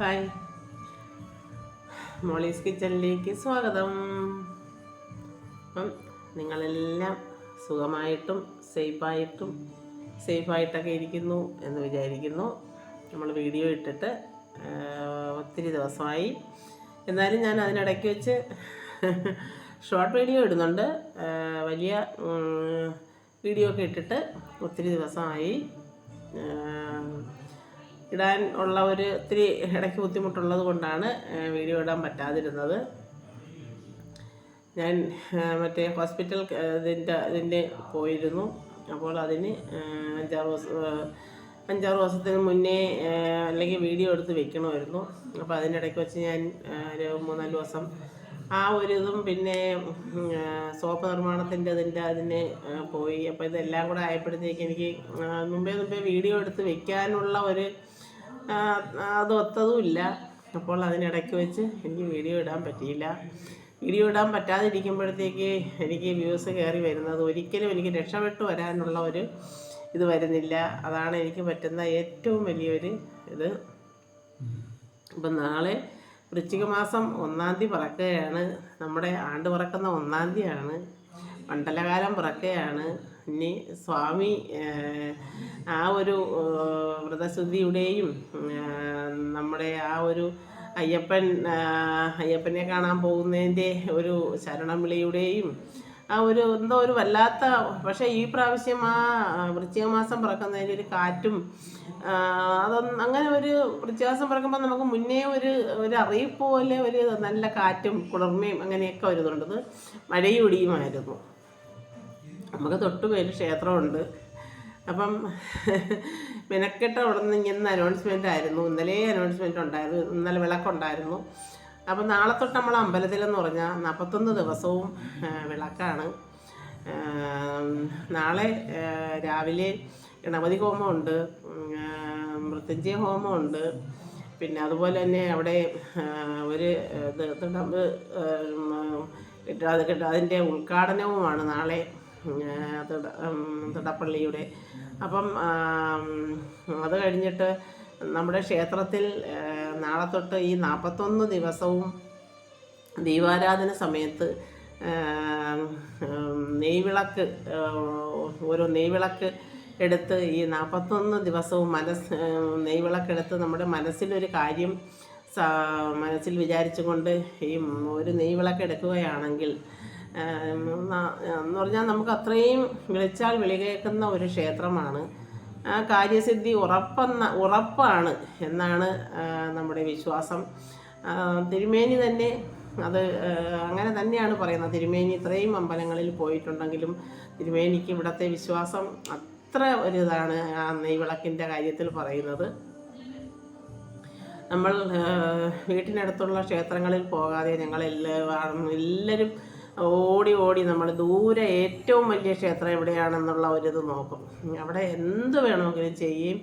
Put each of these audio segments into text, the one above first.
Hi. Molly's കിച്ചണിലേക്ക് സ്വാഗതം. അപ്പം നിങ്ങളെല്ലാം സുഖമായിട്ടും സേഫായിട്ടും സേഫായിട്ടൊക്കെ ഇരിക്കുന്നു എന്ന് വിചാരിക്കുന്നു. നമ്മൾ വീഡിയോ ഇട്ടിട്ട് ഒത്തിരി ദിവസമായി. എന്നാലും ഞാൻ അതിനിടയ്ക്ക് വെച്ച് ഷോർട്ട് വീഡിയോ ഇടുന്നുണ്ട്. വലിയ വീഡിയോ ഒക്കെ ഇട്ടിട്ട് ഒത്തിരി ദിവസമായി. ഇടാൻ ഉള്ള ഒരു ഒത്തിരി ഇടയ്ക്ക് ബുദ്ധിമുട്ടുള്ളത് കൊണ്ടാണ് വീഡിയോ ഇടാൻ പറ്റാതിരുന്നത്. ഞാൻ മറ്റേ ഹോസ്പിറ്റൽ ഇതിന്റെ ഇതിന്റെ പോയിരുന്നു. അപ്പോൾ അതിന് അഞ്ചാറ് ദിവസം അഞ്ചാറ് ദിവസത്തിന് മുന്നേ അല്ലെങ്കിൽ വീഡിയോ എടുത്ത് വെക്കണമായിരുന്നു. അപ്പോൾ അതിനിടയ്ക്ക് വെച്ച് ഞാൻ ഒരു മൂന്നാൽ ദിവസം ആ ഒരു ഇതും പിന്നെ സോപ്പ് നിർമ്മാണത്തിന്റെ അതിന്റെ അതിന് പോയി. അപ്പോൾ ഇതെല്ലാം കൂടെ ആയപ്പോഴത്തേക്ക് എനിക്ക് മുമ്പേ മുമ്പേ വീഡിയോ എടുത്ത് വെക്കാനുള്ള ഒരു ആ, അത് ഒത്തതുമില്ല. അപ്പോൾ അതിനിടയ്ക്ക് വെച്ച് എനിക്ക് വീഡിയോ ഇടാൻ പറ്റിയില്ല. വീഡിയോ ഇടാൻ പറ്റാതിരിക്കുമ്പോഴത്തേക്ക് എനിക്ക് വ്യൂസ് കയറി വരുന്നത്. ഒരിക്കലും എനിക്ക് രക്ഷപ്പെട്ടു വരാനുള്ള ഒരു ഇത് വരുന്നില്ല. അതാണ് എനിക്ക് പറ്റുന്ന ഏറ്റവും വലിയൊരു ഇത്. ഇപ്പം നാളെ വൃശ്ചിക മാസം ഒന്നാം തീയതി പിറക്കുകയാണ്. നമ്മുടെ ആണ്ട് പിറക്കുന്ന ഒന്നാം തീയതിയാണ്. മണ്ഡലകാലം പിറക്കുകയാണ്. ഇനി സ്വാമി ആ ഒരു വ്രതശുദ്ധിയുടെയും നമ്മുടെ ആ ഒരു അയ്യപ്പൻ അയ്യപ്പനെ കാണാൻ പോകുന്നതിന്റെ ഒരു ശരണം വിളിയുടെയും ആ ഒരു എന്തോ ഒരു വല്ലാത്ത പക്ഷേ ഈ പ്രാവശ്യം ആ വൃശ്ചിക മാസം പിറക്കുന്നതിന്റെ ഒരു കാറ്റും അതൊന്ന് അങ്ങനെ ഒരു വൃശ്ചിക പിറക്കുമ്പോൾ നമുക്ക് മുന്നേ ഒരു ഒരു അറിയിപ്പ് പോലെ ഒരു നല്ല കാറ്റും കുളിർമയും അങ്ങനെയൊക്കെ വരുന്നുണ്ട് ഇതുണ്ടത് മഴയും ഇടിയുമായിരുന്നു നമുക്ക് തൊട്ട് പേര് ക്ഷേത്രമുണ്ട്. അപ്പം മെനക്കെട്ട അവിടെ നിന്ന് ഇങ്ങനെ അനൗൺസ്മെന്റ് ആയിരുന്നു. ഇന്നലെ അനൗൺസ്മെന്റ് ഉണ്ടായിരുന്നു. ഇന്നലെ വിളക്കുണ്ടായിരുന്നു. അപ്പം നാളെ തൊട്ട് നമ്മൾ അമ്പലത്തിലെന്ന് പറഞ്ഞാൽ നാൽപ്പത്തൊന്ന് ദിവസവും വിളക്കാണ്. നാളെ രാവിലെ ഗണപതി ഹോമമുണ്ട്. മൃത്യുഞ്ജയ ഹോമമുണ്ട്. പിന്നെ അതുപോലെ തന്നെ അവിടെ ഒരു ഇത് അത് അതിന്റെ ഉദ്ഘാടനവുമാണ് നാളെ. തിടപ്പള്ളിയുടെ. അപ്പം അത് കഴിഞ്ഞിട്ട് നമ്മുടെ ക്ഷേത്രത്തിൽ നാളെ തൊട്ട് ഈ നാൽപ്പത്തൊന്ന് ദിവസവും ദീപാരാധന സമയത്ത് നെയ്വിളക്ക് ഓരോ നെയ്വിളക്ക് എടുത്ത് ഈ നാൽപ്പത്തൊന്ന് ദിവസവും മനസ്സ് നെയ്വിളക്കെടുത്ത് നമ്മുടെ മനസ്സിലൊരു കാര്യം മനസ്സിൽ വിചാരിച്ചുകൊണ്ട് ഈ ഒരു നെയ്വിളക്ക് എടുക്കുകയാണെങ്കിൽ എന്ന് പറഞ്ഞാൽ നമുക്ക് അത്രയും വിളിച്ചാൽ വിളി കേൾക്കുന്ന ഒരു ക്ഷേത്രമാണ്. ആ കാര്യസിദ്ധി ഉറപ്പെന്ന ഉറപ്പാണ് എന്നാണ് നമ്മുടെ വിശ്വാസം. തിരുമേനി തന്നെ അത് അങ്ങനെ തന്നെയാണ് പറയുന്നത്. തിരുമേനി ഇത്രയും അമ്പലങ്ങളിൽ പോയിട്ടുണ്ടെങ്കിലും തിരുമേനിക്ക് ഇവിടുത്തെ വിശ്വാസം അത്ര ഒരു ഇതാണ് ആ നെയ്വിളക്കിന്റെ കാര്യത്തിൽ പറയുന്നത്. നമ്മൾ വീട്ടിനടുത്തുള്ള ക്ഷേത്രങ്ങളിൽ പോകാതെ ഞങ്ങൾ എല്ലാവരും ഓടി ഓടി നമ്മൾ ദൂരെ ഏറ്റവും വലിയ ക്ഷേത്രം എവിടെയാണെന്നുള്ള ഒരിത് നോക്കും. അവിടെ എന്ത് വേണമെങ്കിലും ചെയ്യും.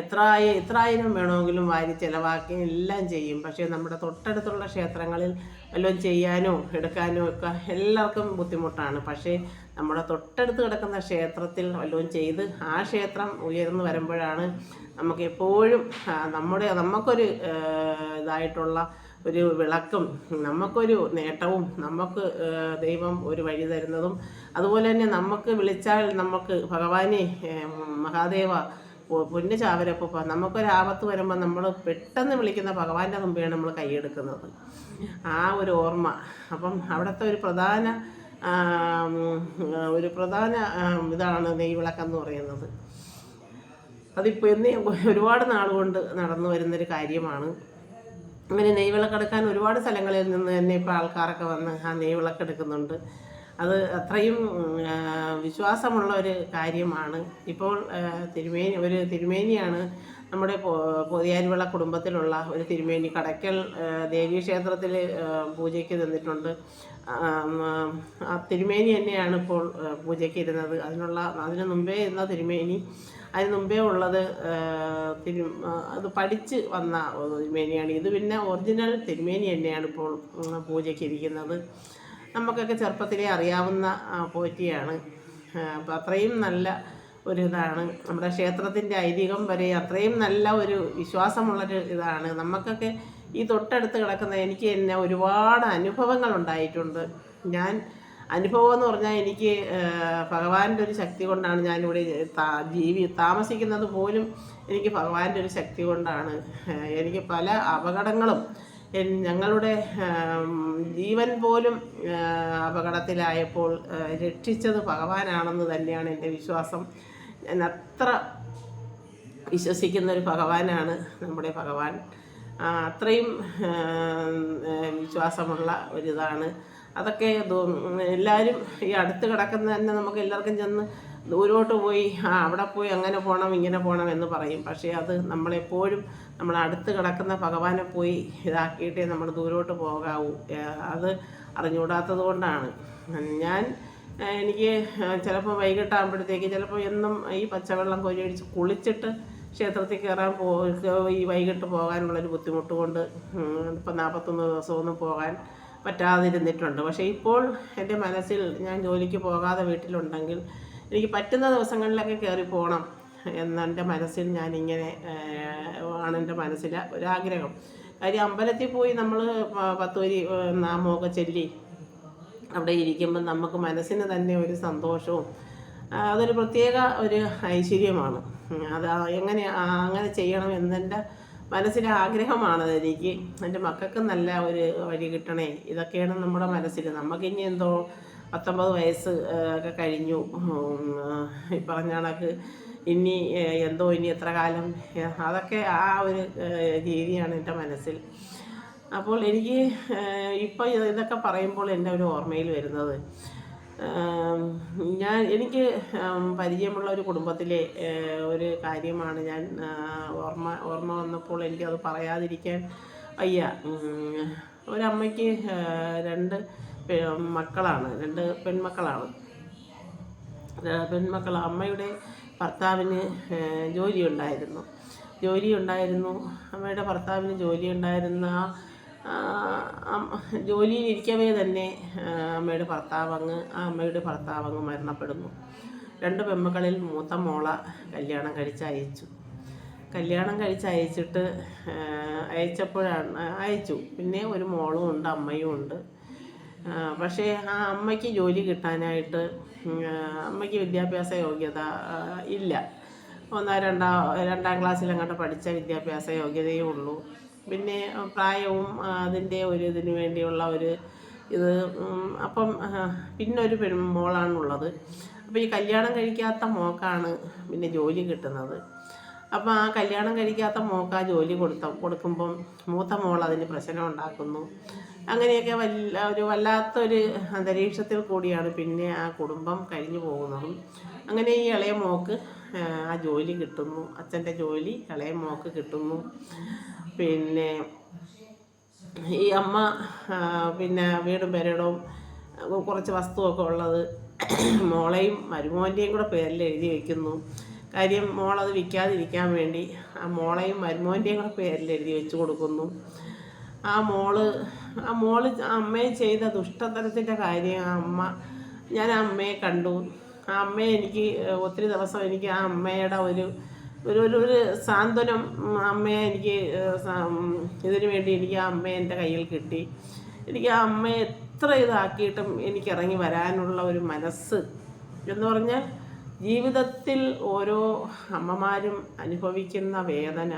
എത്ര എത്രായിരം വേണമെങ്കിലും വാരി ചിലവാക്കുകയും എല്ലാം ചെയ്യും. പക്ഷേ നമ്മുടെ തൊട്ടടുത്തുള്ള ക്ഷേത്രങ്ങളിൽ വല്ലതും ചെയ്യാനോ എടുക്കാനോ ഒക്കെ എല്ലാവർക്കും ബുദ്ധിമുട്ടാണ്. പക്ഷേ നമ്മുടെ തൊട്ടടുത്ത് കിടക്കുന്ന ക്ഷേത്രത്തിൽ വല്ലതും ചെയ്ത് ആ ക്ഷേത്രം ഉയർന്നു വരുമ്പോഴാണ് നമുക്ക് എപ്പോഴും നമ്മുടെ നമുക്കൊരു ഇതായിട്ടുള്ള ഒരു വിളക്കും നമുക്കൊരു നേട്ടവും നമുക്ക് ദൈവം ഒരു വഴി തരുന്നതും അതുപോലെ തന്നെ നമുക്ക് വിളിച്ചാൽ നമുക്ക് ഭഗവാനെ മഹാദേവ പുണ്യചാവരപ്പ നമുക്കൊരാപത്ത് വരുമ്പോൾ നമ്മൾ പെട്ടെന്ന് വിളിക്കുന്ന ഭഗവാന്റെ മുമ്പെയാണ് നമ്മൾ കൈയെടുക്കുന്നത്. ആ ഒരു ഓർമ്മ. അപ്പം അവിടുത്തെ ഒരു പ്രധാന ഒരു പ്രധാന ഇതാണ് നെയ്വിളക്കെന്ന് പറയുന്നത്. അതിപ്പോൾ ഇന്ന് ഒരുപാട് നാളുകൊണ്ട് നടന്നു വരുന്നൊരു കാര്യമാണ് അങ്ങനെ നെയ്വിളക്കെടുക്കാൻ ഒരുപാട് സ്ഥലങ്ങളിൽ നിന്ന് തന്നെ ഇപ്പോൾ ആൾക്കാരൊക്കെ വന്ന് ആ നെയ്വിളക്കെടുക്കുന്നുണ്ട് അത് അത്രയും വിശ്വാസമുള്ള ഒരു കാര്യമാണ്. ഇപ്പോൾ തിരുമേനി ഒരു തിരുമേനിയാണ് നമ്മുടെ പൊതിയാരിവിള കുടുംബത്തിലുള്ള ഒരു തിരുമേനി കടയ്ക്കൽ ദേവീ ക്ഷേത്രത്തിൽ പൂജയ്ക്ക് തന്നിട്ടുണ്ട്. ആ, തിരുമേനി തന്നെയാണ് ഇപ്പോൾ പൂജയ്ക്ക് ഇരുന്നത്. അതിനുള്ള അതിനു മുമ്പേ ഇരുന്ന തിരുമേനി അതിന് മുമ്പേ ഉള്ളത് തിരു അത് പഠിച്ച് വന്ന തിരുമേനിയാണ്. ഇത് പിന്നെ ഒറിജിനൽ തിരുമേനി തന്നെയാണ് ഇപ്പോൾ പൂജയ്ക്ക് ഇരിക്കുന്നത് നമുക്കൊക്കെ ചെറുപ്പത്തിലേ അറിയാവുന്ന പോറ്റിയാണ് അപ്പം അത്രയും നല്ല ഒരു ഇതാണ് നമ്മുടെ ക്ഷേത്രത്തിന്റെ ഐതിഹ്യം വരെ അത്രയും നല്ല ഒരു വിശ്വാസമുള്ളൊരു ഇതാണ്. നമുക്കൊക്കെ ഈ തൊട്ടടുത്ത് കിടക്കുന്ന എനിക്ക് തന്നെ ഒരുപാട് അനുഭവങ്ങൾ ഉണ്ടായിട്ടുണ്ട് ഞാൻ അനുഭവം എന്ന് പറഞ്ഞാൽ എനിക്ക് ഭഗവാന്റെ ഒരു ശക്തി കൊണ്ടാണ് ഞാനിവിടെ താ- ജീവി താമസിക്കുന്നത് പോലും എനിക്ക് ഭഗവാന്റെ ഒരു ശക്തി കൊണ്ടാണ്. എനിക്ക് പല അപകടങ്ങളും ഞങ്ങളുടെ ജീവൻ പോലും അപകടത്തിലായപ്പോൾ രക്ഷിച്ചത് ഭഗവാനാണെന്ന് തന്നെയാണ് എന്റെ വിശ്വാസം. ഞാൻ അത്ര വിശ്വസിക്കുന്ന ഒരു ഭഗവാനാണ് നമ്മുടെ ഭഗവാൻ. അത്രയും വിശ്വാസമുള്ള ഒരിതാണ്. അതൊക്കെ എല്ലാവരും ഈ അടുത്ത് കിടക്കുന്ന തന്നെ നമുക്ക് എല്ലാവർക്കും ചെന്ന് ദൂരോട്ട് പോയി ആ അവിടെ പോയി അങ്ങനെ പോകണം ഇങ്ങനെ പോകണം എന്ന് പറയും. പക്ഷേ അത് നമ്മളെപ്പോഴും നമ്മൾ അടുത്ത് കിടക്കുന്ന ഭഗവാനെ പോയി ഇതാക്കിയിട്ടേ നമ്മൾ ദൂരോട്ട് പോകാവൂ. അത് അറിഞ്ഞുകൂടാത്തത് കൊണ്ടാണ്. ഞാൻ എനിക്ക് ചിലപ്പോൾ വൈകിട്ടാകുമ്പോഴത്തേക്ക് ചിലപ്പോൾ എന്നും ഈ പച്ചവെള്ളം കൊരിയടിച്ച് കുളിച്ചിട്ട് ക്ഷേത്രത്തിൽ കയറാൻ പോ ഈ വൈകിട്ട് പോകാനുള്ളൊരു ബുദ്ധിമുട്ട് കൊണ്ട് ഇപ്പം നാൽപ്പത്തൊന്ന് ദിവസമൊന്നും പോകാൻ പറ്റാതിരുന്നിട്ടുണ്ട്. പക്ഷേ ഇപ്പോൾ എന്റെ മനസ്സിൽ ഞാൻ ജോലിക്ക് പോകാതെ വീട്ടിലുണ്ടെങ്കിൽ എനിക്ക് പറ്റുന്ന ദിവസങ്ങളിലൊക്കെ കയറി പോകണം എന്നെന്റെ മനസ്സിൽ ഞാനിങ്ങനെ ആണ് എന്റെ മനസ്സിലെ ഒരാഗ്രഹം കാര്യം അമ്പലത്തിൽ പോയി നമ്മൾ പത്തൂരി നാമമൊക്കെ ചൊല്ലി അവിടെ ഇരിക്കുമ്പോൾ നമുക്ക് മനസ്സിന് തന്നെ ഒരു സന്തോഷവും അതൊരു പ്രത്യേക ഒരു ഐശ്വര്യമാണ്. അത് എങ്ങനെ അങ്ങനെ ചെയ്യണം എന്നെന്റെ മനസ്സിലെ ആഗ്രഹമാണത് എനിക്ക്. എന്റെ മക്കൾക്ക് നല്ല ഒരു വഴി കിട്ടണേ. ഇതൊക്കെയാണ് നമ്മുടെ മനസ്സിൽ നമുക്കിനി എന്തോ പത്തൊമ്പത് വയസ്സ് ഒക്കെ കഴിഞ്ഞു. ഈ പറഞ്ഞ കണക്ക്. ഇനി എന്തോ ഇനി എത്ര കാലം? അതൊക്കെ ആ ഒരു രീതിയാണ് എന്റെ മനസ്സിൽ. അപ്പോൾ എനിക്ക് ഇപ്പോൾ ഇതൊക്കെ പറയുമ്പോൾ എന്റെ ഒരു ഓർമ്മയിൽ വരുന്നത്. ഞാൻ എനിക്ക് പരിചയമുള്ള ഒരു കുടുംബത്തിലെ ഒരു കാര്യമാണ് ഞാൻ ഓർമ്മ ഓർമ്മ വന്നപ്പോൾ എനിക്കത് പറയാതിരിക്കാൻ വയ്യ. ഒരമ്മയ്ക്ക് രണ്ട് മക്കളാണ് രണ്ട് പെൺമക്കളാണ്. പെൺമക്കൾ അമ്മയുടെ ഭർത്താവിന് ജോലിയുണ്ടായിരുന്നു. ജോലിയുണ്ടായിരുന്നു. അമ്മയുടെ ഭർത്താവിന് ജോലി ഇരിക്കവേ തന്നെ അമ്മയുടെ ഭർത്താവ് അങ്ങ് ആ അമ്മയുടെ ഭർത്താവ് അങ്ങ് മരണപ്പെടുന്നു. രണ്ട് പെമ്മക്കളിൽ മൂത്ത മോള കല്യാണം കഴിച്ച് അയച്ചു കല്യാണം കഴിച്ച് അയച്ചിട്ട് അയച്ചപ്പോഴാണ് അയച്ചു. പിന്നെ ഒരു മോളും ഉണ്ട് അമ്മയും ഉണ്ട്. പക്ഷേ ആ അമ്മയ്ക്ക് ജോലി കിട്ടാനായിട്ട് അമ്മയ്ക്ക് വിദ്യാഭ്യാസ യോഗ്യത ഇല്ല. ഒന്നാം രണ്ടാം രണ്ടാം ക്ലാസ്സിലങ്ങോട്ട് പഠിച്ച വിദ്യാഭ്യാസ യോഗ്യതയേ ഉള്ളൂ. പിന്നെ പ്രായവും അതിന്റെ ഒരു ഇതിന് വേണ്ടിയുള്ള ഒരു ഇത് അപ്പം പിന്നൊരു പിന്നെ ഒരു പെൺ മോളാണുള്ളത്. അപ്പോൾ ഈ കല്യാണം കഴിക്കാത്ത മോക്കാണ് പിന്നെ ജോലി കിട്ടുന്നത്. അപ്പം ആ കല്യാണം കഴിക്കാത്ത മോക്ക ജോലി കൊടുത്ത കൊടുക്കുമ്പം മൂത്ത മോൾ അതിന് പ്രശ്നം ഉണ്ടാക്കുന്നു. അങ്ങനെയൊക്കെ വല്ല ഒരു വല്ലാത്തൊരു അന്തരീക്ഷത്തിൽ കൂടിയാണ് പിന്നെ ആ കുടുംബം കഴിഞ്ഞു പോകുന്നതും. അങ്ങനെ ഈ ഇളയ മോക്ക് ആ ജോലി കിട്ടുന്നു. അച്ഛന്റെ ജോലി ഇളയ മോക്ക് കിട്ടുന്നു. പിന്നെ ഈ അമ്മ പിന്നെ വീടും പെരടവും കുറച്ച് വസ്തുവൊക്കെ ഉള്ളത് മോളെയും മരുമോന്റെയും കൂടെ പേരിൽ എഴുതി വെക്കുന്നു. കാര്യം മോളത് വിൽക്കാതിരിക്കാൻ വേണ്ടി ആ മോളെയും മരുമോന്റെയും കൂടെ പേരിൽ എഴുതി വെച്ച് കൊടുക്കുന്നു. ആ മോൾ ആ മോൾ അമ്മയെ ചെയ്ത ദുഷ്ടതരത്തിന്റെ കാര്യം ആ അമ്മ ഞാൻ ആ അമ്മയെ കണ്ടു. ആ അമ്മയെ എനിക്ക് ഒത്തിരി ദിവസം എനിക്ക് ആ അമ്മയുടെ ഒരു ഒരു ഒരു ഒരു സാന്ത്വനം അമ്മയെ എനിക്ക് ഇതിനു വേണ്ടി എനിക്ക് ആ അമ്മയെ എന്റെ കയ്യിൽ കിട്ടി. എനിക്ക് ആ അമ്മയെ എത്ര ഇതാക്കിയിട്ടും എനിക്ക് ഇറങ്ങി വരാനുള്ള ഒരു മനസ്സ്. എന്ന് പറഞ്ഞാൽ ജീവിതത്തിൽ ഓരോ അമ്മമാരും അനുഭവിക്കുന്ന വേദന.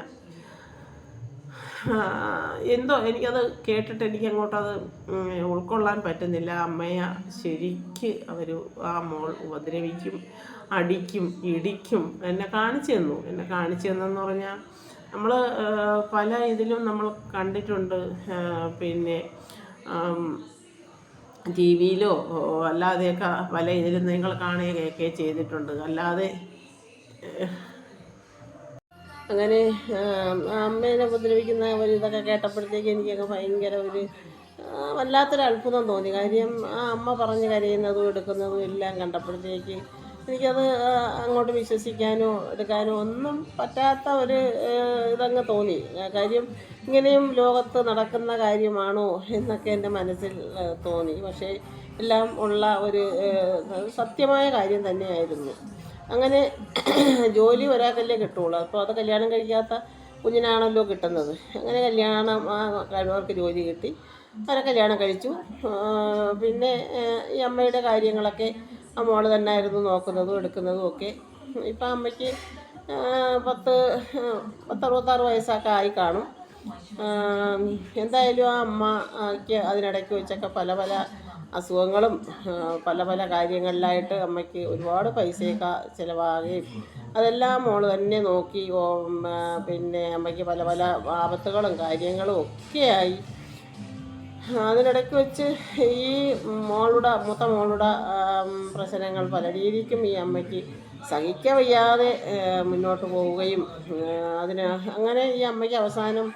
എന്തോ എനിക്കത് കേട്ടിട്ട് എനിക്ക് അങ്ങോട്ടത് ഉൾക്കൊള്ളാൻ പറ്റുന്നില്ല. അമ്മയെ ശരിക്ക് അവർ ആ മോൾ ഉപദ്രവിക്കും അടിക്കും ഇടിക്കും എന്നെ കാണിച്ചു തന്നു. എന്നെ കാണിച്ചു തന്നെന്ന് പറഞ്ഞാൽ നമ്മൾ പല ഇതിലും നമ്മൾ കണ്ടിട്ടുണ്ട്. പിന്നെ ടി വിയിലോ അല്ലാതെയൊക്കെ പല ഇതിലും നിങ്ങൾ കാണുകയൊക്കെ ചെയ്തിട്ടുണ്ട്. അല്ലാതെ അങ്ങനെ അമ്മേനെ ഉപദ്രവിക്കുന്ന ഒരു ഇതൊക്കെ കേട്ടപ്പോഴത്തേക്ക് എനിക്കൊക്കെ ഭയങ്കര ഒരു വല്ലാത്തൊരു അത്ഭുതം തോന്നി. കാര്യം ആ അമ്മ പറഞ്ഞ് കരയുന്നതും എടുക്കുന്നതും എല്ലാം കണ്ടപ്പോഴത്തേക്ക് എനിക്കത് അങ്ങോട്ട് വിശ്വസിക്കാനോ എടുക്കാനോ ഒന്നും പറ്റാത്ത ഒരു ഇതങ്ങ് തോന്നി. കാര്യം ഇങ്ങനെയും ലോകത്ത് നടക്കുന്ന കാര്യമാണോ എന്നൊക്കെ എന്റെ മനസ്സിൽ തോന്നി. പക്ഷേ എല്ലാം ഉള്ള ഒരു സത്യമായ കാര്യം തന്നെയായിരുന്നു. അങ്ങനെ ജോലി ഒരാൾക്കല്ലേ കിട്ടുള്ളൂ. അപ്പോൾ അത് കല്യാണം കഴിക്കാത്ത കുഞ്ഞിനാണല്ലോ കിട്ടുന്നത്. അങ്ങനെ കല്യാണം ആ കഴിവർക്ക് ജോലി കിട്ടി. അവരെ കല്യാണം കഴിച്ചു. പിന്നെ ഈ അമ്മയുടെ കാര്യങ്ങളൊക്കെ ആ മോൾ തന്നെയായിരുന്നു നോക്കുന്നതും എടുക്കുന്നതും ഒക്കെ. ഇപ്പം അമ്മയ്ക്ക് പത്ത് പത്തറുപത്താറ് വയസ്സൊക്കെ ആയി കാണും. എന്തായാലും ആ അമ്മയ്ക്ക് അതിനിടയ്ക്ക് വെച്ചൊക്കെ പല പല അസുഖങ്ങളും പല പല കാര്യങ്ങളിലായിട്ട് അമ്മയ്ക്ക് ഒരുപാട് പൈസയൊക്കെ ചിലവാകുകയും അതെല്ലാം മോൾ തന്നെ നോക്കി പിന്നെ അമ്മയ്ക്ക് പല പല ആപത്തുകളും കാര്യങ്ങളും ഒക്കെയായി. അതിനിടയ്ക്ക് വെച്ച് ഈ മോളുടെ മൂത്ത മോളുടെ പ്രശ്നങ്ങൾ പല രീതിക്കും ഈ അമ്മയ്ക്ക് സഹിക്കാൻ വയ്യാതെ മുന്നോട്ട് പോവുകയും അതിന് അങ്ങനെ ഈ അമ്മയ്ക്ക് അവസാനം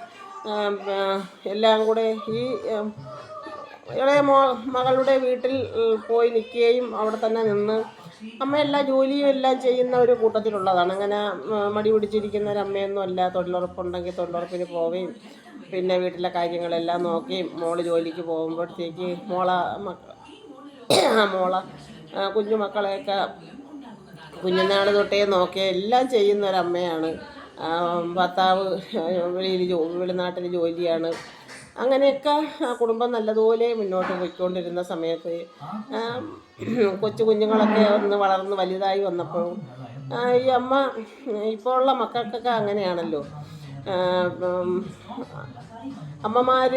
എല്ലാം കൂടെ ഈ ഇളയ മോ മകളുടെ വീട്ടിൽ പോയി നിൽക്കുകയും അവിടെ തന്നെ നിന്ന് അമ്മ എല്ലാ ജോലിയും എല്ലാം ചെയ്യുന്ന ഒരു കൂട്ടത്തിലുള്ളതാണ്. അങ്ങനെ മടി പിടിച്ചിരിക്കുന്ന ഒരു അമ്മയൊന്നും അല്ല. തൊഴിലുറപ്പുണ്ടെങ്കിൽ തൊഴിലുറപ്പിന് പോവുകയും പിന്നെ വീട്ടിലെ കാര്യങ്ങളെല്ലാം നോക്കിയും മോൾ ജോലിക്ക് പോകുമ്പോഴത്തേക്ക് മോള മക്ക മോള കുഞ്ഞു മക്കളെയൊക്കെ കുഞ്ഞുനാൾ തൊട്ടേ നോക്കി എല്ലാം ചെയ്യുന്ന ഒരമ്മയാണ് അമ്മയാണ്. ഭർത്താവ് വെളിയിൽ ജോ വെളിനാട്ടിൽ ജോലിയാണ്. അങ്ങനെയൊക്കെ കുടുംബം നല്ലതുപോലെ മുന്നോട്ട് പോയിക്കൊണ്ടിരുന്ന സമയത്ത് കൊച്ചു കുഞ്ഞുങ്ങളൊക്കെ ഒന്ന് വളർന്ന് വലുതായി വന്നപ്പോൾ ഈ അമ്മ ഇപ്പോൾ ഉള്ള മക്കൾക്കൊക്കെ അങ്ങനെയാണല്ലോ. അമ്മമാർ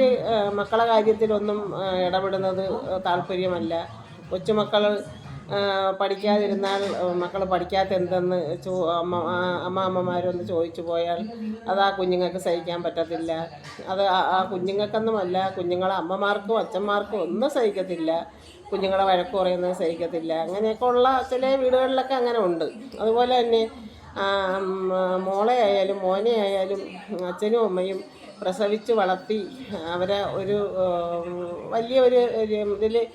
മക്കളെ കാര്യത്തിലൊന്നും ഇടപെടുന്നത് താല്പര്യമല്ല. കൊച്ചുമക്കൾ പഠിക്കാതിരുന്നാൽ മക്കൾ പഠിക്കാത്ത എന്തെന്ന് ചോ അമ്മ അമ്മാമ്മമാരൊന്ന് ചോദിച്ചു പോയാൽ അത് ആ കുഞ്ഞുങ്ങൾക്ക് സഹിക്കാൻ പറ്റത്തില്ല. അത് ആ- കുഞ്ഞുങ്ങൾക്കൊന്നുമല്ല കുഞ്ഞുങ്ങളെ അമ്മമാർക്കും അച്ഛന്മാർക്കും ഒന്നും സഹിക്കത്തില്ല. കുഞ്ഞുങ്ങളെ വഴക്ക് പറയുന്നത് സഹിക്കത്തില്ല. അങ്ങനെയൊക്കെ ഉള്ള ചില വീടുകളിലൊക്കെ അങ്ങനെ ഉണ്ട്. അതുപോലെ തന്നെ മോളെ ആയാലും മോനെ ആയാലും അച്ഛനും അമ്മയും പ്രസവിച്ച് വളർത്തി അവരെ ഒരു വലിയ ഒരു ഇതിൽ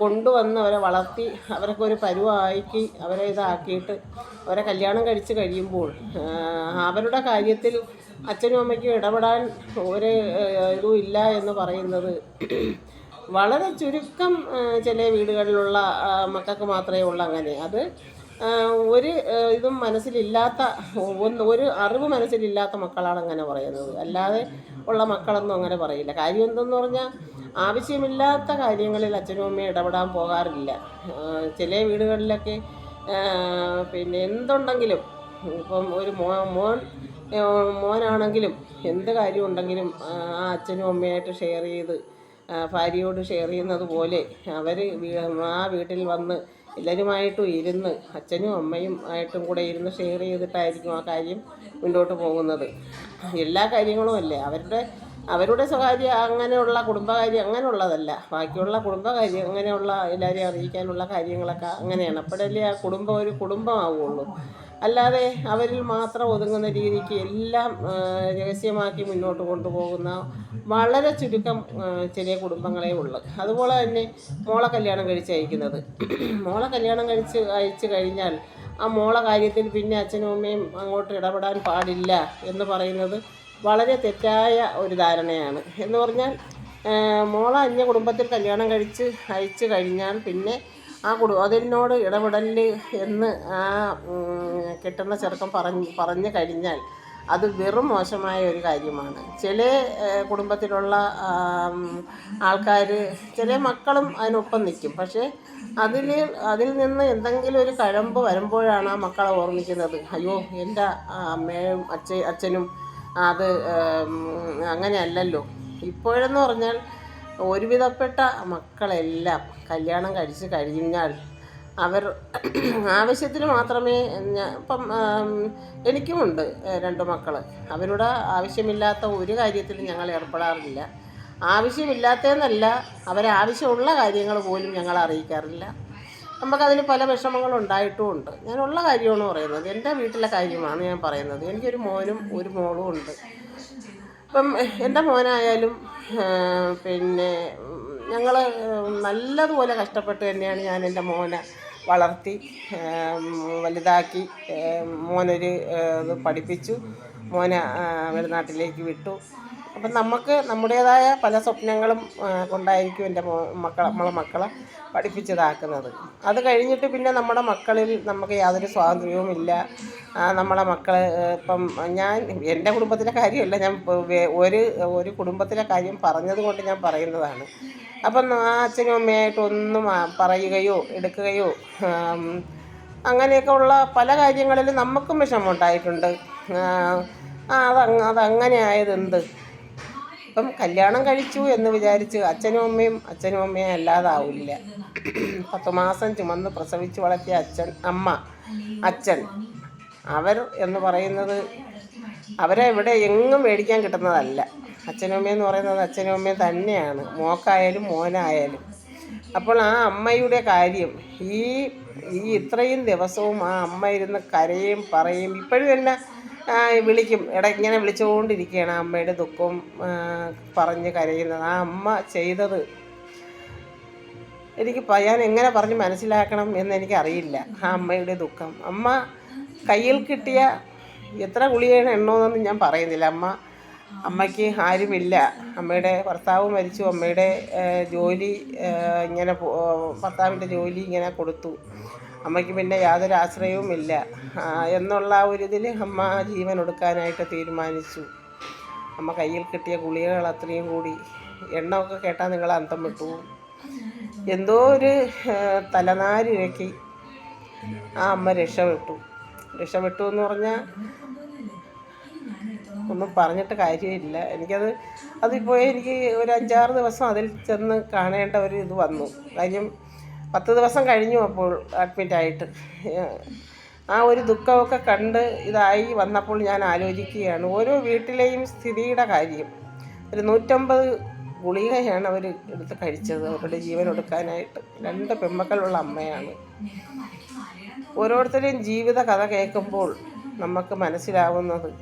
കൊണ്ടുവന്ന് അവരെ വളർത്തി അവരൊക്കെ ഒരു പരുവാക്കി അവരെ ഇതാക്കിയിട്ട് അവരെ കല്യാണം കഴിച്ച് കഴിയുമ്പോൾ അവരുടെ കാര്യത്തിൽ അച്ഛനും അമ്മയ്ക്കും ഇടപെടാൻ ഒരു ഇതും ഇല്ല എന്ന് പറയുന്നത് വളരെ ചുരുക്കം ചില വീടുകളിലുള്ള മക്കൾക്ക് മാത്രമേ ഉള്ളൂ അങ്ങനെ. അത് ഒരു ഇതും മനസ്സിലില്ലാത്ത ഒന്ന് ഒരു അറിവ് മനസ്സിലില്ലാത്ത മക്കളാണ് അങ്ങനെ പറയുന്നത്. അല്ലാതെ ഉള്ള മക്കളൊന്നും അങ്ങനെ പറയില്ല. കാര്യം എന്തെന്ന് പറഞ്ഞാൽ ആവശ്യമില്ലാത്ത കാര്യങ്ങളിൽ അച്ഛനും അമ്മയും ഇടപെടാൻ പോകാറില്ല. ചില വീടുകളിലൊക്കെ പിന്നെ എന്തുണ്ടെങ്കിലും ഇപ്പം ഒരു മോ മോൻ മോനാണെങ്കിലും എന്ത് കാര്യം ഉണ്ടെങ്കിലും ആ അച്ഛനും അമ്മയായിട്ട് ഷെയർ ചെയ്ത് ഭാര്യയോട് ഷെയർ ചെയ്യുന്നത് പോലെ അവർ ആ വീട്ടിൽ വന്ന് എല്ലാവരുമായിട്ടും ഇരുന്ന് അച്ഛനും അമ്മയും ആയിട്ടും കൂടെ ഇരുന്ന് ഷെയർ ചെയ്തിട്ടായിരിക്കും ആ കാര്യം മുന്നോട്ട് പോകുന്നത്. എല്ലാ കാര്യങ്ങളും അല്ലേ? അവരുടെ അവരുടെ സ്വകാര്യ അങ്ങനെയുള്ള കുടുംബകാര്യം അങ്ങനെയുള്ളതല്ല. ബാക്കിയുള്ള കുടുംബകാര്യം അങ്ങനെയുള്ള എല്ലാവരെയും അറിയിക്കാനുള്ള കാര്യങ്ങളൊക്കെ അങ്ങനെയാണ്. അപ്പോഴല്ലേ ആ കുടുംബം ഒരു കുടുംബമാവുള്ളൂ. അല്ലാതെ അവരിൽ മാത്രം ഒതുങ്ങുന്ന രീതിക്ക് എല്ലാം രഹസ്യമാക്കി മുന്നോട്ട് കൊണ്ടുപോകുന്ന വളരെ ചുരുക്കം ചെറിയ കുടുംബങ്ങളേ ഉള്ളൂ. അതുപോലെ തന്നെ മോളെ കല്യാണം കഴിച്ച് അയക്കുന്നത് മോളെ കല്യാണം കഴിച്ച് അയച്ചു കഴിഞ്ഞാൽ ആ മോളെ കാര്യത്തിൽ പിന്നെ അച്ഛനും അമ്മയും അങ്ങോട്ട് ഇടപെടാൻ പാടില്ല എന്ന് പറയുന്നത് വളരെ തെറ്റായ ഒരു ധാരണയാണ്. എന്ന് പറഞ്ഞാൽ മോള അന്യ കുടുംബത്തിൽ കല്യാണം കഴിച്ച് അയച്ചു കഴിഞ്ഞാൽ പിന്നെ ആ കുടു അതിനോട് ഇടപെടൽ എന്ന് ആ കിട്ടുന്ന ചെറുക്കൻ പറഞ്ഞ് പറഞ്ഞു കഴിഞ്ഞാൽ അത് വെറും മോശമായ ഒരു കാര്യമാണ്. ചില കുടുംബത്തിലുള്ള ആൾക്കാർ ചില മക്കളും അതിനൊപ്പം നിൽക്കും. പക്ഷേ അതിൽ അതിൽ നിന്ന് എന്തെങ്കിലും ഒരു കഴമ്പ് വരുമ്പോഴാണ് ആ മക്കളെ ഓർമ്മിക്കുന്നത്. അയ്യോ എന്റെ അമ്മയും അച്ഛ അച്ഛനും അത് അങ്ങനെയല്ലല്ലോ. ഇപ്പോഴെന്ന് പറഞ്ഞാൽ ഒരുവിധപ്പെട്ട മക്കളെല്ലാം കല്യാണം കഴിച്ച് കഴിഞ്ഞാൽ അവർ ആവശ്യത്തിന് മാത്രമേ ഇപ്പം എനിക്കുമുണ്ട് രണ്ട് മക്കൾ അവരുടെ ആവശ്യമില്ലാത്ത ഒരു കാര്യത്തിലും ഞങ്ങൾ ഏർപ്പെടാറില്ല. ആവശ്യമില്ലാത്തതെന്നല്ല അവരാവശ്യമുള്ള കാര്യങ്ങൾ പോലും ഞങ്ങൾ അറിയിക്കാറില്ല. നമുക്കതിന് പല വിഷമങ്ങളും ഉണ്ടായിട്ടുമുണ്ട് ഞാനുള്ള കാര്യമാണ് പറയുന്നത്. എന്റെ വീട്ടിലെ കാര്യമാണ് ഞാൻ പറയുന്നത്. എനിക്കൊരു മോനും ഒരു മോളും ഉണ്ട്. ഇപ്പം എന്റെ മോനായാലും പിന്നെ ഞങ്ങൾ നല്ലതുപോലെ കഷ്ടപ്പെട്ട് തന്നെയാണ് ഞാൻ എന്റെ മോനെ വളർത്തി വലുതാക്കി മോനൊരു ഇത് പഠിപ്പിച്ചു മോനെ വെളിനാട്ടിലേക്ക് വിട്ടു. അപ്പം നമുക്ക് നമ്മുടേതായ പല സ്വപ്നങ്ങളും കൊണ്ടായിരിക്കും എന്റെ മക്കളെ നമ്മളെ മക്കളെ. പഠിപ്പിച്ചതാക്കുന്നത്. അത് കഴിഞ്ഞിട്ട് പിന്നെ നമ്മുടെ മക്കളിൽ നമുക്ക് യാതൊരു സ്വാതന്ത്ര്യവും ഇല്ല. ആ, നമ്മളെ മക്കളെ ഏ, ഇപ്പം ഞാൻ എന്റെ കുടുംബത്തിലെ കാര്യമല്ല ഞാൻ ഒരു ഒരു കുടുംബത്തിലെ കാര്യം പറഞ്ഞത് കൊണ്ട് ഞാൻ പറയുന്നതാണ്. അപ്പം ആ അച്ഛനും അമ്മയായിട്ട് ഒന്നും പറയുകയോ എടുക്കുകയോ അങ്ങനെയൊക്കെ ഉള്ള പല കാര്യങ്ങളിലും നമുക്കും വിഷമം ഉണ്ടായിട്ടുണ്ട് ആ, ആ അതങ്ങ് അതങ്ങനെ ആയതെന്ത് ഇപ്പം കല്യാണം കഴിച്ചു എന്ന് വിചാരിച്ച് അച്ഛനും അമ്മയും അച്ഛനും അമ്മയും അല്ലാതാവില്ല. പത്ത് മാസം ചുമന്ന് പ്രസവിച്ച് വളർത്തിയ അച്ഛൻ അമ്മ അച്ഛൻ. അവർ എന്ന് പറയുന്നത് അവരെ ഇവിടെ എങ്ങും മേടിക്കാൻ കിട്ടുന്നതല്ല. അച്ഛനും അമ്മയെന്ന് പറയുന്നത് അച്ഛനും അമ്മയും തന്നെയാണ്. മോക്കായാലും മോനായാലും. അപ്പോൾ ആ അമ്മയുടെ കാര്യം ഈ ഈ ഇത്രയും ദിവസവും ആ അമ്മ ഇരുന്ന് കരയും പറയും. ഇപ്പോഴും എന്നെ വിളിക്കും. ഇട ഇങ്ങനെ വിളിച്ചുകൊണ്ടിരിക്കുകയാണ് അമ്മയുടെ ദുഃഖം പറഞ്ഞ് കരയുന്നത്. ആ അമ്മ ചെയ്തത്. എനിക്ക് ഞാൻ എങ്ങനെ പറഞ്ഞ് മനസ്സിലാക്കണം എന്ന് എനിക്കറിയില്ല. ആ അമ്മയുടെ ദുഃഖം. അമ്മ കയ്യിൽ കിട്ടിയ എത്ര ഗുളികയാണ് എണ്ണോന്നൊന്നും ഞാൻ പറയുന്നില്ല. അമ്മ അമ്മയ്ക്ക് ആരുമില്ല. അമ്മയുടെ ഭർത്താവ് മരിച്ചു. അമ്മയുടെ ജോലി ഇങ്ങനെ ഭർത്താവിന്റെ ജോലി ഇങ്ങനെ കൊടുത്തു. അമ്മയ്ക്ക് പിന്നെ യാതൊരു ആശ്രയവും ഇല്ല എന്നുള്ള ആ ഒരു ഇതിൽ അമ്മ ജീവൻ എടുക്കാനായിട്ട് തീരുമാനിച്ചു. അമ്മ കയ്യിൽ കിട്ടിയ ഗുളികകൾ അത്രയും കൂടി. എണ്ണമൊക്കെ കേട്ടാൽ നിങ്ങൾ അന്തം വിട്ടു. എന്തോ ഒരു തലനാരിഴക്കി ആ അമ്മ രക്ഷപ്പെട്ടു. രക്ഷപ്പെട്ടു എന്ന് പറഞ്ഞാൽ ഒന്നും പറഞ്ഞിട്ട് കാര്യമില്ല. എനിക്കത് അതിപ്പോൾ എനിക്ക് ഒരു അഞ്ചാറ് ദിവസം അതിൽ ചെന്ന് കാണേണ്ട ഒരു ഇത് വന്നു. കാര്യം പത്ത് ദിവസം കഴിഞ്ഞു അപ്പോൾ അഡ്മിറ്റായിട്ട് ആ ഒരു ദുഃഖമൊക്കെ കണ്ട് ഇതായി വന്നപ്പോൾ ഞാൻ ആലോചിക്കുകയാണ്. ഓരോ വീട്ടിലെയും സ്ഥിതിയുടെ കാര്യം. ഒരു നൂറ്റമ്പത് ഗുളികയാണ് അവർ എടുത്ത് കഴിച്ചത്. അവരുടെ ജീവൻ എടുക്കാനായിട്ട്. രണ്ട് പെമ്മക്കളുള്ള അമ്മയാണ്. ഓരോരുത്തരെയും ജീവിത കഥ കേൾക്കുമ്പോൾ നമുക്ക് മനസ്സിലാവുന്നത്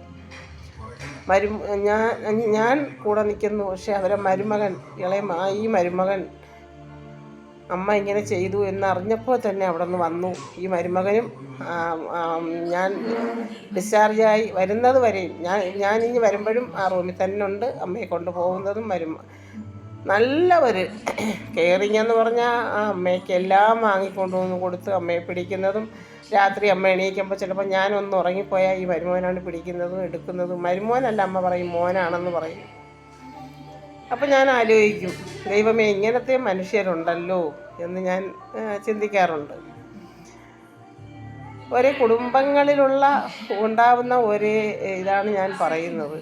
മരു ഞാൻ ഞാൻ കൂടെ നിൽക്കുന്നു. പക്ഷേ അവരെ മരുമകൻ ഇളയ ഈ മരുമകൻ അമ്മ ഇങ്ങനെ ചെയ്തു എന്നറിഞ്ഞപ്പോൾ തന്നെ അവിടെ നിന്ന് വന്നു. ഈ മരുമകനും ഞാൻ ഡിസ്ചാർജായി വരുന്നത് വരെയും ഞാൻ ഞാൻ ഇനി വരുമ്പോഴും ആ റൂമിൽ തന്നെ ഉണ്ട്. അമ്മയെ കൊണ്ടുപോകുന്നതും വരും. നല്ല ഒരു കെയറിങ് എന്ന് പറഞ്ഞാൽ ആ അമ്മയ്ക്ക് എല്ലാം വാങ്ങിക്കൊണ്ടു വന്ന് കൊടുത്ത് അമ്മയെ പിടിക്കുന്നതും രാത്രി അമ്മ എണീക്കുമ്പോൾ ചിലപ്പോൾ ഞാനൊന്ന് ഉറങ്ങിപ്പോയാൽ ഈ മരുമോനാണ് പിടിക്കുന്നതും എടുക്കുന്നതും. മരുമോനല്ല അമ്മ പറയും മോനാണെന്ന് പറയും. അപ്പം ഞാൻ ആലോചിക്കും ദൈവമേ ഇങ്ങനത്തെ മനുഷ്യരുണ്ടല്ലോ എന്ന് ഞാൻ ചിന്തിക്കാറുണ്ട്. ഒരേ കുടുംബങ്ങളിലുള്ള ഉണ്ടാവുന്ന ഒരേ ഇതാണ് ഞാൻ പറയുന്നത്.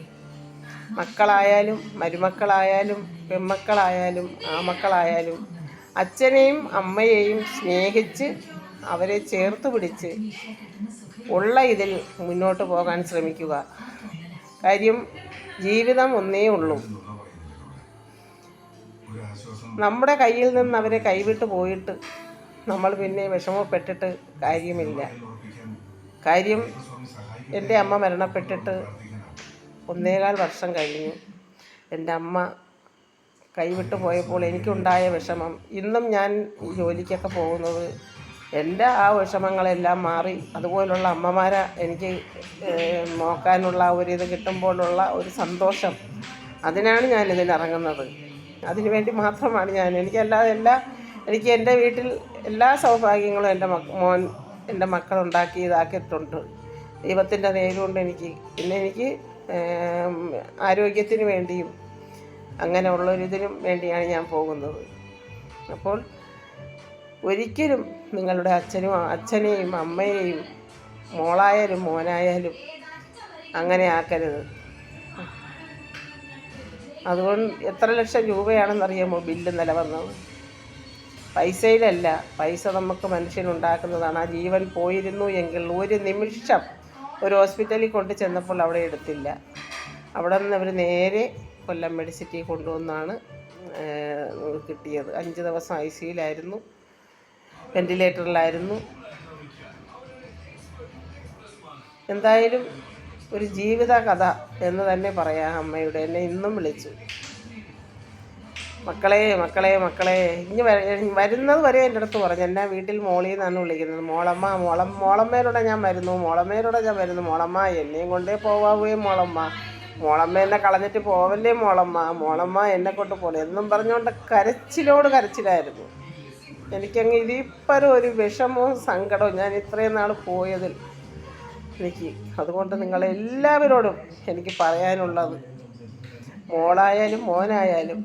മക്കളായാലും മരുമക്കളായാലും പെമ്മക്കളായാലും ആമക്കളായാലും അച്ഛനെയും അമ്മയെയും സ്നേഹിച്ച് അവരെ ചേർത്ത് പിടിച്ച് ഉള്ള ഇതിൽ മുന്നോട്ട് പോകാൻ ശ്രമിക്കുക. കാര്യം ജീവിതം ഒന്നേ ഉള്ളൂ. നമ്മുടെ കയ്യിൽ നിന്ന് അവരെ കൈവിട്ട് പോയിട്ട് നമ്മൾ പിന്നെ വിഷമപ്പെട്ടിട്ട് കാര്യമില്ല. കാര്യം എന്റെ അമ്മ മരണപ്പെട്ടിട്ട് ഒന്നേകാൽ വർഷം കഴിഞ്ഞു. എന്റെ അമ്മ കൈവിട്ട് പോയപ്പോൾ എനിക്കുണ്ടായ വിഷമം ഇന്നും ഞാൻ ജോലിക്കൊക്കെ പോകുന്നത് എന്റെ ആ വിഷമങ്ങളെല്ലാം മാറി. അതുപോലുള്ള അമ്മമാരെ എനിക്ക് നോക്കാനുള്ള ഒരു കിട്ടുമ്പോഴുള്ള ഒരു സന്തോഷം അതിനാണ് ഞാൻ ഇതിനിറങ്ങുന്നത് അതിനു വേണ്ടി മാത്രമാണ് ഞാൻ. എനിക്കല്ലാതെ എല്ലാ എനിക്ക് എന്റെ വീട്ടിൽ എല്ലാ സൗഭാഗ്യങ്ങളും എന്റെ മോൻ എന്റെ മക്കളുണ്ടാക്കി ഇതാക്കിയിട്ടുണ്ട്. ദൈവത്തിന്റെ നേരുകൊണ്ട് എനിക്ക് പിന്നെ എനിക്ക് ആരോഗ്യത്തിന് വേണ്ടിയും അങ്ങനെയുള്ളൊരിതിനും വേണ്ടിയാണ് ഞാൻ പോകുന്നത്. അപ്പോൾ ഒരിക്കലും നിങ്ങളുടെ അച്ഛനും അച്ഛനെയും അമ്മയെയും മോളായാലും മോനായാലും അങ്ങനെ ആക്കരുത്. അതുകൊണ്ട് എത്ര ലക്ഷം രൂപയാണെന്നറിയാമോ ബില്ല് നില വന്നത് പൈസയിലല്ല. പൈസ നമുക്ക് മനുഷ്യനുണ്ടാക്കുന്നതാണ് ആ ജീവൻ പോയിരുന്നു എങ്കിൽ ഒരു നിമിഷം ഒരു ഹോസ്പിറ്റലിൽ കൊണ്ട് ചെന്നപ്പോൾ അവിടെ എടുത്തില്ല. അവിടെ നിന്ന് അവർ നേരെ കൊല്ലം മെഡിസിറ്റി കൊണ്ടുവന്നാണ് കിട്ടിയത്. അഞ്ച് ദിവസം ഐ സിയിലായിരുന്നു വെന്റിലേറ്ററിലായിരുന്നു എന്തായാലും ഒരു ജീവിത കഥ എന്ന് തന്നെ പറയാം അമ്മയുടെ എന്നെ ഇന്നും വിളിച്ചു. മക്കളെ മക്കളെ മക്കളെ ഇനി വര- വരുന്നത് വരെ എന്റെ അടുത്ത് പറഞ്ഞു. എന്നെ വീട്ടിൽ മോളിൽ നിന്നാണ് വിളിക്കുന്നത്. മോളമ്മ മോളം മോളമ്മേരോടെ ഞാൻ വരുന്നു. മോളമ്മേരോടെ ഞാൻ വരുന്നു. മോളമ്മ എന്നെയും കൊണ്ടേ പോവാവേ മോളമ്മ. മോളമ്മ എന്നെ കളഞ്ഞിട്ട് പോവല്ലേ മോളമ്മ. മോളമ്മ എന്നെ കൊണ്ട് പോലെ എന്നും പറഞ്ഞുകൊണ്ട് കരച്ചിലോട് കരച്ചിലായിരുന്നു. എനിക്കങ്ങ് ഇതിപ്പരം ഒരു വിഷമവും സങ്കടവും ഞാൻ ഇത്രയും നാൾ പോയതിൽ എനിക്ക് അതുകൊണ്ട് നിങ്ങളെല്ലാവരോടും എനിക്ക് പറയാനുള്ളത് മോളായാലും മോനായാലും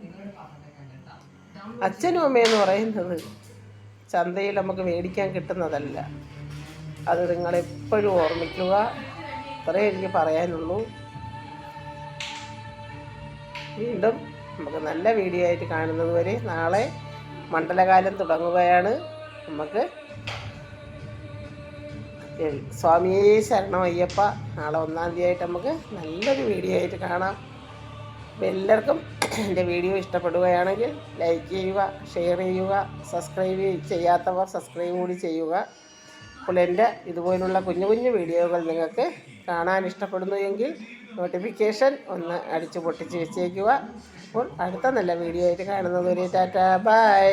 അച്ഛനും അമ്മയെന്ന് പറയുന്നത് ചന്തയിൽ നമുക്ക് മേടിക്കാൻ കിട്ടുന്നതല്ല. അത് നിങ്ങളെപ്പോഴും ഓർമ്മിക്കുക. അത്രേ എനിക്ക് പറയാനുള്ളൂ. വീണ്ടും നമുക്ക് നല്ല വീഡിയോ ആയിട്ട് കാണുന്നത് വരെ നാളെ മണ്ഡലകാലം തുടങ്ങുകയാണ്. നമുക്ക് സ്വാമിയേ ശരണം അയ്യപ്പ. നാളെ ഒന്നാം തീയതി ആയിട്ട് നമുക്ക് നല്ലൊരു വീഡിയോ ആയിട്ട് കാണാം. അപ്പോൾ എല്ലാവർക്കും എന്റെ വീഡിയോ ഇഷ്ടപ്പെടുകയാണെങ്കിൽ ലൈക്ക് ചെയ്യുക ഷെയർ ചെയ്യുക സബ്സ്ക്രൈബ് ചെയ്യാത്തവർ സബ്സ്ക്രൈബ് കൂടി ചെയ്യുക. അപ്പോൾ എന്റെ ഇതുപോലുള്ള കുഞ്ഞു കുഞ്ഞു വീഡിയോകൾ നിങ്ങൾക്ക് കാണാൻ ഇഷ്ടപ്പെടുന്നു എങ്കിൽ നോട്ടിഫിക്കേഷൻ ഒന്ന് അടിച്ചു പൊട്ടിച്ച് വെച്ചേക്കുക. അപ്പോൾ അടുത്ത നല്ല വീഡിയോ ആയിട്ട് കാണുന്നത് ഒരു ടാറ്റ ബൈ.